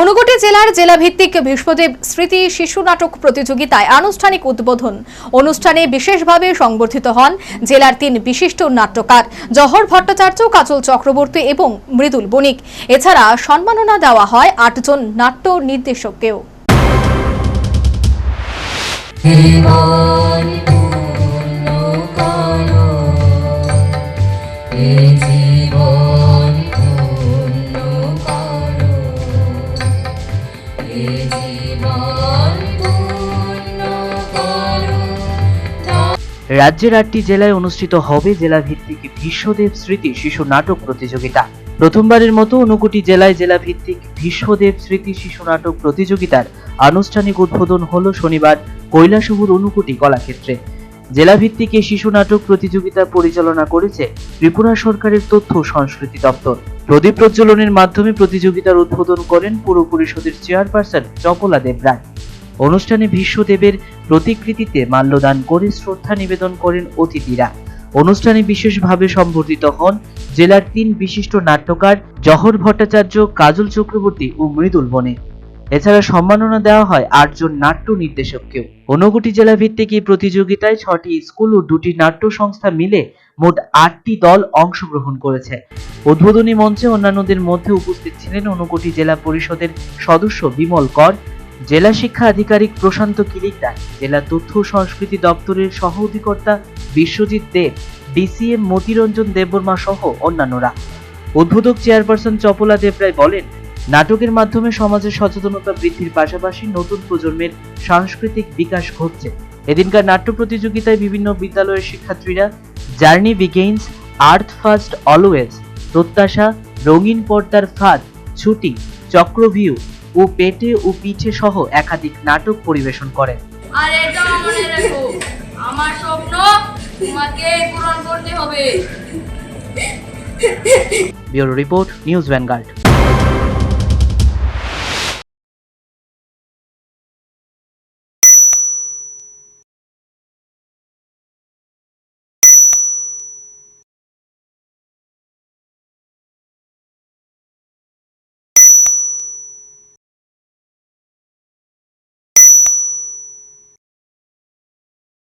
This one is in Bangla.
ঊনকোটি জেলার জেলাভিত্তিক বিশ্বদেব স্মৃতি শিশু নাটক প্রতিযোগিতায় আনুষ্ঠানিক উদ্বোধন। অনুষ্ঠানে বিশেষভাবে সংবর্ধিত হন জেলার তিন বিশিষ্ট নাট্যকার জহর ভট্টাচার্য, কাজল চক্রবর্তী এবং মৃদুল বণিক। এছাড়া সম্মাননা দেওয়া হয় আটজন নাট্য নির্দেশককেও। রাজ্যের আটটি জেলায় অনুষ্ঠিত হবে জেলাভিত্তিক বিশ্বদেব স্মৃতি শিশু নাটক প্রতিযোগিতা। প্রথমবারের মতো ঊনকোটি জেলায় জেলাভিত্তিক বিশ্বদেব স্মৃতি শিশু নাটক প্রতিযোগিতার আনুষ্ঠানিক উদ্বোধন হল শনিবার কৈলাসহর ঊনকোটি কলাক্ষেত্রে। জেলাভিত্তিক এই শিশু নাটক প্রতিযোগিতা পরিচালনা করেছে ত্রিপুরা সরকারের তথ্য সংস্কৃতি দপ্তর। প্রদীপ প্রজ্বলনের মাধ্যমে প্রতিযোগিতার উদ্বোধন করেন পুর পরিষদের চেয়ারপারসন চপলা দেবরায়। অনুষ্ঠানে ভীষ্মদেবের প্রতিকৃতিতে মাল্যদান করে শ্রদ্ধা নিবেদন করেন অতিথিরা। অনুষ্ঠানে বিশেষভাবে সম্বর্ধিত হন জেলার তিন বিশিষ্ট নাট্যকার জহর ভট্টাচার্য, কাজল চক্রবর্তী ও মৃদুল বনে এছাড়া সম্মাননা দেওয়া হয় আটজন নাট্য নির্দেশককেও। ঊনকোটি জেলা ভিত্তিক এই প্রতিযোগিতায় ছটি স্কুল ও দুটি নাট্য সংস্থা মিলে মোট আটটি দল অংশগ্রহণ করেছে। উদ্বোধনী মঞ্চে অন্যান্যদের মধ্যে উপস্থিত ছিলেন ঊনকোটি জেলা পরিষদের সদস্য বিমল কর জেলা শিক্ষা আধিকারিক প্রশান্ত কিলিকদার জেলা তথ্য সংস্কৃতি দপ্তরের সহ অধিকর্তা বিশ্বজিৎ দেব ডিসিএম মতিরঞ্জন দেববর্মা সহ অন্যান্যরা। উদ্বোধক চেয়ারপারসন চপলা দেবরায় বলেন, নাটকের মাধ্যমে সমাজের সচেতনতা বৃদ্ধির পাশাপাশি নতুন প্রজন্মের সাংস্কৃতিক বিকাশ ঘটছে। এদিনকার নাট্য প্রতিযোগিতায় বিভিন্ন বিদ্যালয়ের শিক্ষার্থীরা journey begins earth first always, প্রত্যাশা, রঙিন পর্দার ফাঁদ, ছুটি, চক্রভিউ ও পেটে ও পিঠে সহ একাধিক নাটক পরিবেশন করেন। আর এটা মনে রাখো আমার স্বপ্ন তোমাকে পূরণ করতে হবে। Bureau report news vanguard.